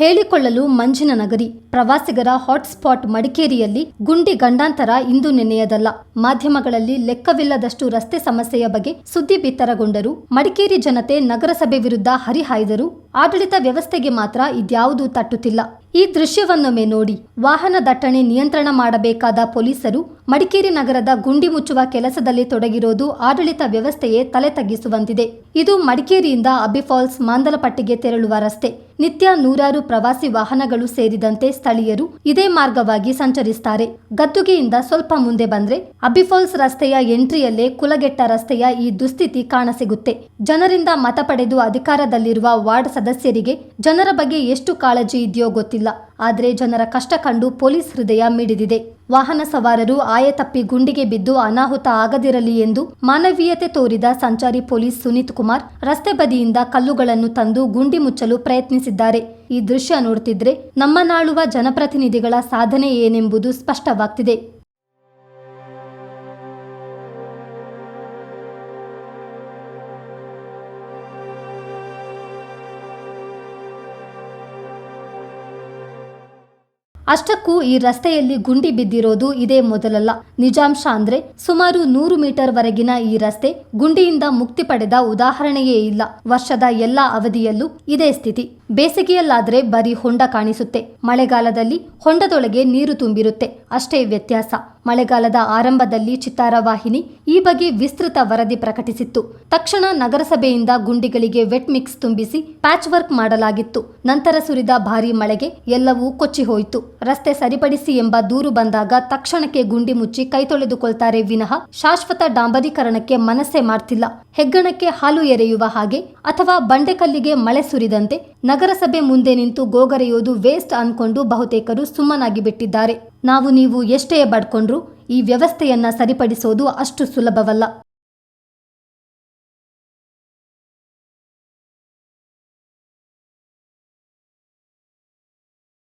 ಹೇಳಿಕೊಳ್ಳಲು ಮಂಜಿನ ನಗರಿ. ಪ್ರವಾಸಿಗರ ಹಾಟ್ಸ್ಪಾಟ್ ಮಡಿಕೇರಿಯಲ್ಲಿ ಗುಂಡಿ ಗಂಡಾಂತರ ಇಂದು ನೆನೆಯದಲ್ಲ. ಮಾಧ್ಯಮಗಳಲ್ಲಿ ಲೆಕ್ಕವಿಲ್ಲದಷ್ಟು ರಸ್ತೆ ಸಮಸ್ಯೆಯ ಬಗ್ಗೆ ಸುದ್ದಿ ಬಿತ್ತರಗೊಂಡರು. ಮಡಿಕೇರಿ ಜನತೆ ನಗರಸಭೆ ವಿರುದ್ಧ ಹರಿಹಾಯ್ದರು. ಆಡಳಿತ ವ್ಯವಸ್ಥೆಗೆ ಮಾತ್ರ ಇದ್ಯಾವುದೂ ತಟ್ಟುತ್ತಿಲ್ಲ. ಈ ದೃಶ್ಯವನ್ನೊಮ್ಮೆ ನೋಡಿ ವಾಹನ ದಟ್ಟಣೆ ನಿಯಂತ್ರಣ ಮಾಡಬೇಕಾದ ಪೊಲೀಸರು ಮಡಿಕೇರಿ ನಗರದ ಗುಂಡಿ ಮುಚ್ಚುವ ಕೆಲಸದಲ್ಲಿ ತೊಡಗಿರೋದು ಆಡಳಿತ ವ್ಯವಸ್ಥೆಯೇ ತಲೆ ತಗ್ಗಿಸುವಂತಿದೆ ಇದು ಮಡಿಕೇರಿಯಿಂದ ಅಬಿಫಾಲ್ಸ್ ಮಾಂದಲಪಟ್ಟಿಗೆ ತೆರಳುವ ರಸ್ತೆ. ನಿತ್ಯ ನೂರಾರು ಪ್ರವಾಸಿ ವಾಹನಗಳು ಸೇರಿದಂತೆ ಸ್ಥಳೀಯರು ಇದೇ ಮಾರ್ಗವಾಗಿ ಸಂಚರಿಸುತ್ತಾರೆ ಗದ್ದುಗೆಯಿಂದ ಸ್ವಲ್ಪ ಮುಂದೆ ಬಂದ್ರೆ ಅಬಿಫಾಲ್ಸ್ ರಸ್ತೆಯ ಎಂಟ್ರಿಯಲ್ಲೇ ಕುಲಗೆಟ್ಟ ರಸ್ತೆಯ ಈ ದುಸ್ಥಿತಿ ಕಾಣಸಿಗುತ್ತೆ. ಜನರಿಂದ ಮತ ಪಡೆದು ಅಧಿಕಾರದಲ್ಲಿರುವ ವಾರ್ಡ್ ಸದಸ್ಯರಿಗೆ ಜನರ ಬಗ್ಗೆ ಎಷ್ಟು ಕಾಳಜಿ ಇದೆಯೋ ಗೊತ್ತಿಲ್ಲ. ಆದರೆ ಜನರ ಕಷ್ಟ ಕಂಡು ಪೊಲೀಸ್ ಹೃದಯ ಮಿಡಿದಿದೆ. ವಾಹನ ಸವಾರರು ಆಯತಪ್ಪಿ ಗುಂಡಿಗೆ ಬಿದ್ದು ಅನಾಹುತ ಆಗದಿರಲಿ ಎಂದು ಮಾನವೀಯತೆ ತೋರಿದ ಸಂಚಾರಿ ಪೊಲೀಸ್ ಸುನೀತ್ ಕುಮಾರ್ ರಸ್ತೆ ಬದಿಯಿಂದ ಕಲ್ಲುಗಳನ್ನು ತಂದು ಗುಂಡಿ ಮುಚ್ಚಲು ಪ್ರಯತ್ನಿಸಿದ್ದಾರೆ. ಈ ದೃಶ್ಯ ನೋಡುತ್ತಿದ್ರೆ ನಮ್ಮ ನಾಳುವ ಜನಪ್ರತಿನಿಧಿಗಳ ಸಾಧನೆ ಏನೆಂಬುದು ಸ್ಪಷ್ಟವಾಗ್ತಿದೆ. ಅಷ್ಟಕ್ಕೂ ಈ ರಸ್ತೆಯಲ್ಲಿ ಗುಂಡಿ ಬಿದ್ದಿರೋದು ಇದೇ ಮೊದಲಲ್ಲ. ನಿಜಾಂಶ ಅಂದ್ರೆ ಸುಮಾರು ನೂರು ಮೀಟರ್ ವರೆಗಿನ ಈ ರಸ್ತೆ ಗುಂಡಿಯಿಂದ ಮುಕ್ತಿ ಪಡೆದ ಉದಾಹರಣೆಯೇ ಇಲ್ಲ. ವರ್ಷದ ಎಲ್ಲಾ ಅವಧಿಯಲ್ಲೂ ಇದೇ ಸ್ಥಿತಿ. ಬೇಸಿಗೆಯಲ್ಲಾದ್ರೆ ಬರೀ ಹೊಂಡ ಕಾಣಿಸುತ್ತೆ. ಮಳೆಗಾಲದಲ್ಲಿ ಹೊಂಡದೊಳಗೆ ನೀರು ತುಂಬಿರುತ್ತೆ. ಅಷ್ಟೇ ವ್ಯತ್ಯಾಸ. ಮಳೆಗಾಲದ ಆರಂಭದಲ್ಲಿ ಚಿತ್ತಾರ ವಾಹಿನಿ ಈ ಬಗ್ಗೆ ವಿಸ್ತೃತ ವರದಿ ಪ್ರಕಟಿಸಿತ್ತು. ತಕ್ಷಣ ನಗರಸಭೆಯಿಂದ ಗುಂಡಿಗಳಿಗೆ ವೆಟ್ ಮಿಕ್ಸ್ ತುಂಬಿಸಿ ಪ್ಯಾಚ್ ವರ್ಕ್ ಮಾಡಲಾಗಿತ್ತು. ನಂತರ ಸುರಿದ ಭಾರೀ ಮಳೆಗೆ ಎಲ್ಲವೂ ಕೊಚ್ಚಿ ಹೋಯಿತು. ರಸ್ತೆ ಸರಿಪಡಿಸಿ ಎಂಬ ದೂರು ಬಂದಾಗ ತಕ್ಷಣಕ್ಕೆ ಗುಂಡಿ ಮುಚ್ಚಿ ಕೈ ತೊಳೆದುಕೊಳ್ತಾರೆ ವಿನಃ ಶಾಶ್ವತ ಡಾಂಬರೀಕರಣಕ್ಕೆ ಮನಸ್ಸೇ ಮಾಡ್ತಿಲ್ಲ. ಹೆಗ್ಗಣಕ್ಕೆ ಹಾಲು ಎರೆಯುವ ಹಾಗೆ ಅಥವಾ ಬಂಡೆಕಲ್ಲಿಗೆ ಮಳೆ ಸುರಿದಂತೆ ನಗರಸಭೆ ಮುಂದೆ ನಿಂತು ಗೋಗರೆಯೋದು ವೇಸ್ಟ್ ಅನ್ಕೊಂಡು ಬಹುತೇಕರು ಸುಮ್ಮನಾಗಿ ಬಿಟ್ಟಿದ್ದಾರೆ. ನಾವು ನೀವು ಎಷ್ಟೇ ಬಡ್ಕೊಂಡ್ರು ಈ ವ್ಯವಸ್ಥೆಯನ್ನ ಸರಿಪಡಿಸೋದು ಅಷ್ಟು ಸುಲಭವಲ್ಲ.